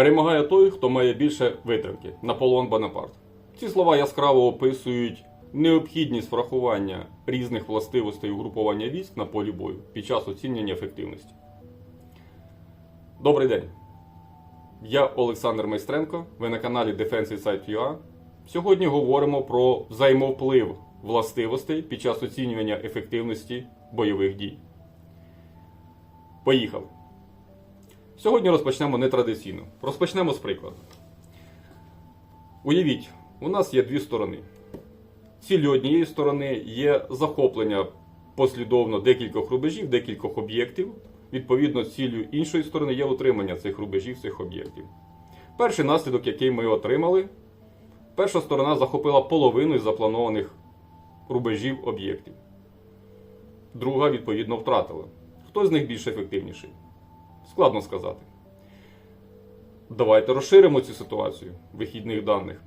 Перемагає той, хто має більше витримки. Наполеон Бонапарт. Ці слова яскраво описують необхідність врахування різних властивостей угрупування військ на полі бою під час оцінювання ефективності. Добрий день. Я Олександр Майстренко. Ви на каналі Defense Insight UA. Сьогодні говоримо про взаємовплив властивостей під час оцінювання ефективності бойових дій. Поїхали! Сьогодні розпочнемо нетрадиційно. Розпочнемо з прикладу. Уявіть, у нас є дві сторони. Ціллю однієї сторони є захоплення послідовно декількох рубежів, декількох об'єктів. Відповідно, ціллю іншої сторони є утримання цих рубежів, цих об'єктів. Перший наслідок, який ми отримали, перша сторона захопила половину із запланованих рубежів об'єктів. Друга, відповідно, втратила. Хто з них більш ефективніший? Складно сказати. Давайте розширимо цю ситуацію вихідних даних.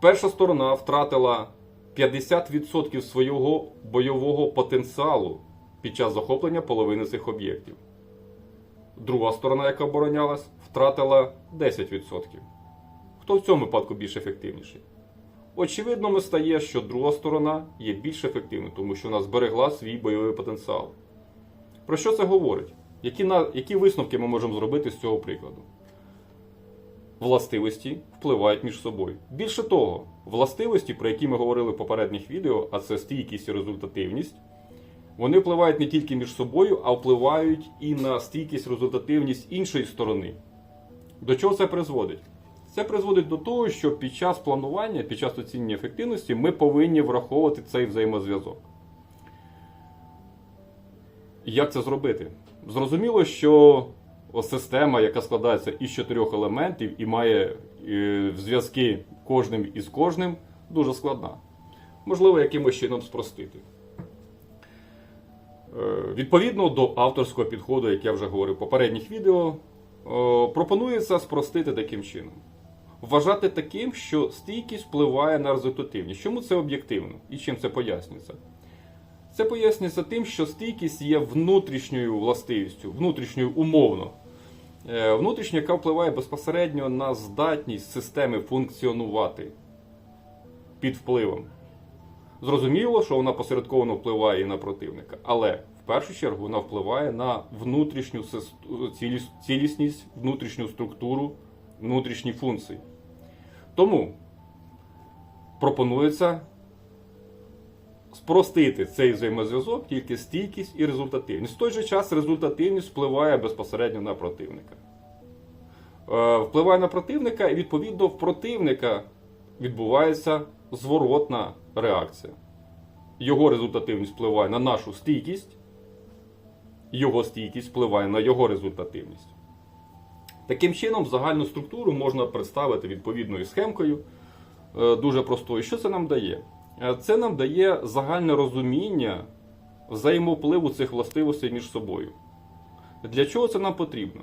Перша сторона втратила 50% свого бойового потенціалу під час захоплення половини цих об'єктів. Друга сторона, яка оборонялась, втратила 10%. Хто в цьому випадку більш ефективніший? Очевидно, ми стає, що друга сторона є більш ефективною, тому що вона зберегла свій бойовий потенціал. Про що це говорить? Які, на, які висновки ми можемо зробити з цього прикладу? Властивості впливають між собою. Більше того, властивості, про які ми говорили в попередніх відео, а це стійкість і результативність, вони впливають не тільки між собою, а впливають і на стійкість результативність іншої сторони. До чого це призводить? Це призводить до того, що під час планування, під час оцінення ефективності, ми повинні враховувати цей взаємозв'язок. Як це зробити? Зрозуміло, що система, яка складається із чотирьох елементів і має е, зв'язки кожним із кожним, дуже складна. Можливо, якимось чином спростити. Е, Відповідно до авторського підходу, як я вже говорив в попередніх відео, е, пропонується спростити таким чином. Вважати таким, що стійкість впливає на результативність. Чому це об'єктивно і чим це пояснюється? Це пояснюється тим, що стійкість є внутрішньою властивістю, внутрішньою умовно. Е, Внутрішньою, яка впливає безпосередньо на здатність системи функціонувати під впливом. Зрозуміло, що вона посередковано впливає і на противника, але в першу чергу вона впливає на внутрішню цілісність, внутрішню структуру, внутрішні функції. Тому пропонується спростити цей взаємозв'язок, тільки стійкість і результативність. В той же час результативність впливає безпосередньо на противника. Е, Впливає на противника, і відповідно в противника відбувається зворотна реакція. Його результативність впливає на нашу стійкість, його стійкість впливає на його результативність. Таким чином, загальну структуру можна представити відповідною схемкою, е, дуже простою. Що це нам дає? Е, Це нам дає загальне розуміння взаємовпливу цих властивостей між собою. Для чого це нам потрібно?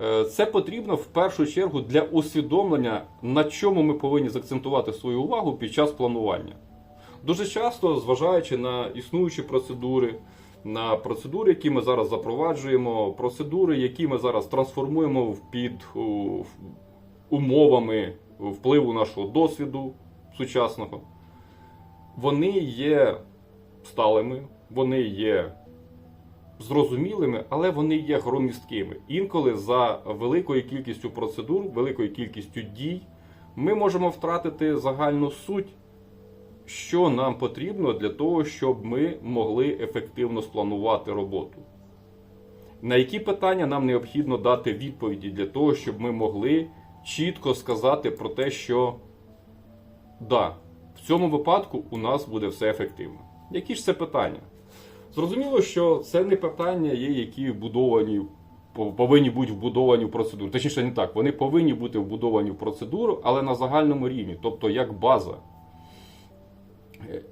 Е, Це потрібно в першу чергу для усвідомлення, на чому ми повинні закцентувати свою увагу під час планування. Дуже часто, зважаючи на існуючі процедури, на процедури, які ми зараз запроваджуємо, процедури, які ми зараз трансформуємо під умовами впливу нашого досвіду сучасного, вони є сталими, вони є зрозумілими, але вони є громісткими. Інколи за великою кількістю процедур, великою кількістю дій, ми можемо втратити загальну суть, що нам потрібно для того, щоб ми могли ефективно спланувати роботу. На які питання нам необхідно дати відповіді для того, щоб ми могли чітко сказати про те, що да, в цьому випадку у нас буде все ефективно. Які ж це питання? Зрозуміло, що це не питання є, які вбудовані, повинні бути вбудовані в процедуру. Точніше, не так, вони повинні бути вбудовані в процедуру, але на загальному рівні, тобто як база.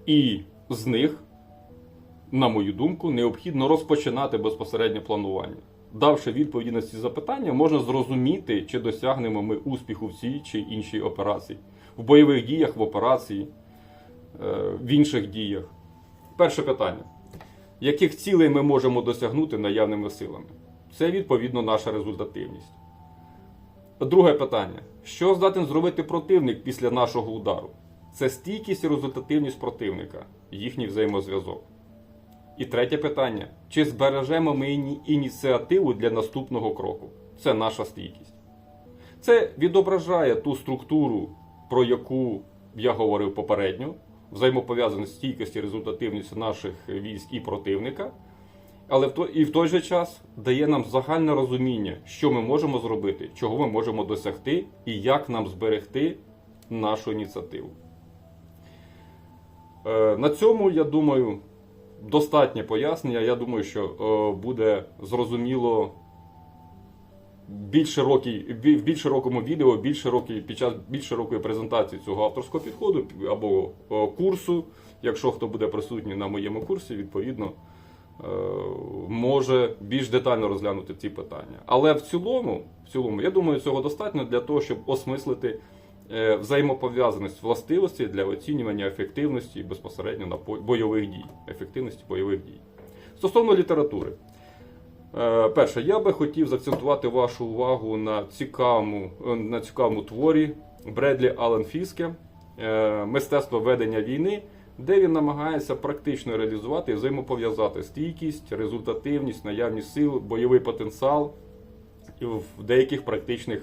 І з них, на мою думку, необхідно розпочинати безпосереднє планування. Давши відповіді на ці запитання, можна зрозуміти, чи досягнемо ми успіху в цій чи іншій операції, в бойових діях, в операції, е, в інших діях. Перше питання. Яких цілей ми можемо досягнути наявними силами? Це відповідно наша результативність. Друге питання: що здатен зробити противник після нашого удару? Це стійкість і результативність противника, їхній взаємозв'язок. І третє питання: чи збережемо ми ініціативу для наступного кроку? Це наша стійкість. Це відображає ту структуру, про яку я говорив попередньо, взаємопов'язаність стійкості і результативність наших військ і противника. Але в той, і в той же час дає нам загальне розуміння, що ми можемо зробити, чого ми можемо досягти і як нам зберегти нашу ініціативу. Е, На цьому, я думаю, достатнє пояснення. Я думаю, що е, буде зрозуміло більш широкий, в більш широкому відео, більш широкий, під час більш широкої презентації цього авторського підходу або е, курсу. Якщо хто буде присутній на моєму курсі, відповідно е, може більш детально розглянути ці питання. Але в цілому, в цілому, я думаю, цього достатньо для того, щоб осмислити е, взаємопов'язаність властивості для оцінювання ефективності безпосередньо на бойових дій. Ефективності бойових дій. Стосовно літератури. Е, Перше, я би хотів заакцентувати вашу увагу на цікавому, е, на цікавому творі Бредлі Аллен Фіске Мистецтво ведення війни, де він намагається практично реалізувати і взаємопов'язати стійкість, результативність, наявність сил, бойовий потенціал в деяких практичних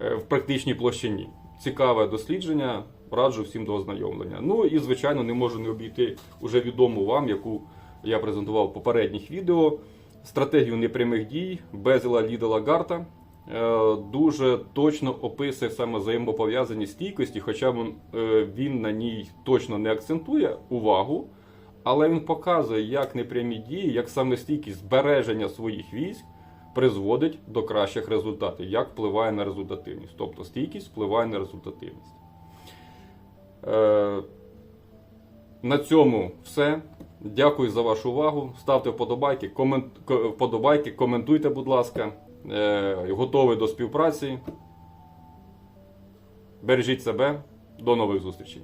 е, в практичній площині. Цікаве дослідження, раджу всім до ознайомлення. Ну і звичайно не можу не обійти уже відому вам, яку я презентував в попередніх відео. Стратегію непрямих дій Безела Лідела Гарта е, дуже точно описує саме взаємопов'язаність стійкості, хоча е, він на ній точно не акцентує увагу, але він показує, як непрямі дії, як саме стійкість збереження своїх військ призводить до кращих результатів, як впливає на результативність. Тобто стійкість впливає на результативність. На цьому все. Дякую за вашу увагу. Ставте вподобайки, комент... вподобайки, коментуйте, будь ласка. Е, готовий до співпраці. Бережіть себе. До нових зустрічей.